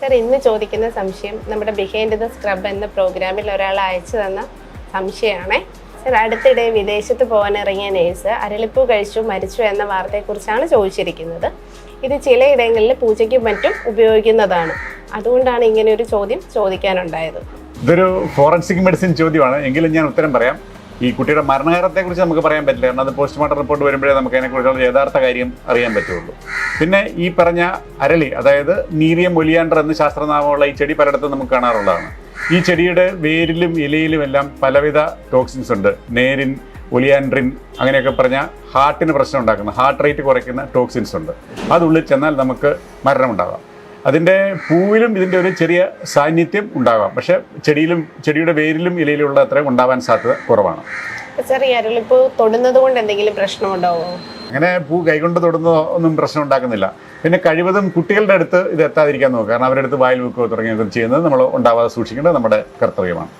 Sir ഇന്ന് ചോദിക്കുന്ന സംശയം നമ്മുടെ ബിഹൈൻഡ് ദ സ്ക്രബ് എന്ന പ്രോഗ്രാമിൽ ഒരാൾ അയച്ചു തന്ന സംശയമാണ്. സർ അടുത്തിടെ വിദേശത്ത് പോകാൻ ഇറങ്ങിയ നേഴ്സ് അരളിപ്പൂ കഴിച്ചു മരിച്ചു എന്ന വാർത്തയെക്കുറിച്ചാണ് ചോദിച്ചിരിക്കുന്നത്. ഇത് ചിലയിടങ്ങളിൽ പൂജയ്ക്കും മറ്റും ഉപയോഗിക്കുന്നതാണ്. അതുകൊണ്ടാണ് ഇങ്ങനെ ഒരു ചോദ്യം ചോദിക്കാനുണ്ടായത്. ഇതൊരു ഫോറൻസിക് മെഡിസിൻ ചോദ്യമാണ്. എങ്കിലും ഞാൻ ഉത്തരം പറയാം. ഈ കുട്ടിയുടെ മരണകാലത്തെക്കുറിച്ച് നമുക്ക് പറയാൻ പറ്റില്ല. കാരണം അത് പോസ്റ്റ്മോർട്ടം റിപ്പോർട്ട് വരുമ്പോഴേ നമുക്ക് അതിനെക്കുറിച്ചുള്ള യഥാർത്ഥ കാര്യം അറിയാൻ പറ്റുള്ളൂ. പിന്നെ ഈ പറഞ്ഞ അരളി അതായത് നീരിയം ഒലിയാണ്ടർ എന്ന് ശാസ്ത്രനാമമുള്ള ഈ ചെടി പലയിടത്തും നമുക്ക് കാണാറുള്ളതാണ്. ഈ ചെടിയുടെ വേരിലും ഇലയിലും എല്ലാം പലവിധ ടോക്സിൻസ് ഉണ്ട്. നേരിൻ ഒലിയാൻഡ്രിൻ അങ്ങനെയൊക്കെ പറഞ്ഞാൽ ഹാർട്ടിന് പ്രശ്നം ഉണ്ടാക്കുന്ന ഹാർട്ട് റേറ്റ് കുറയ്ക്കുന്ന ടോക്സിൻസ് ഉണ്ട്. അതുള്ളിൽ ചെന്നാൽ നമുക്ക് മരണമുണ്ടാകാം അതിന്റെ പൂവിലും ഇതിന്റെ ഒരു ചെറിയ സാന്നിധ്യം ഉണ്ടാകാം പക്ഷേ ചെടിയിലും ചെടിയുടെ വേരിലും ഇലയിലുള്ള അത്രയും ഉണ്ടാവാൻ സാധ്യത കുറവാണ്. സാർ ഈ അരളിപ്പൂ തൊടുന്നത് കൊണ്ട് എന്തെങ്കിലും പ്രശ്നമുണ്ടാവുമോ അങ്ങനെ പൂ കൈകൊണ്ട് തൊടുന്നതോ ഒന്നും പ്രശ്നം ഉണ്ടാക്കുന്നില്ല. പിന്നെ കഴിവതും കുട്ടികളുടെ അടുത്ത് ഇത് എത്താതിരിക്കാൻ നോക്കുക. കാരണം അവരുടെ അടുത്ത് വായിൽ വെക്കുകയോ തുടങ്ങിയൊക്കെ ചെയ്യുന്നത് നമ്മൾ ഉണ്ടാവാതെ സൂക്ഷിക്കേണ്ടത് നമ്മുടെ കർത്തവ്യമാണ്.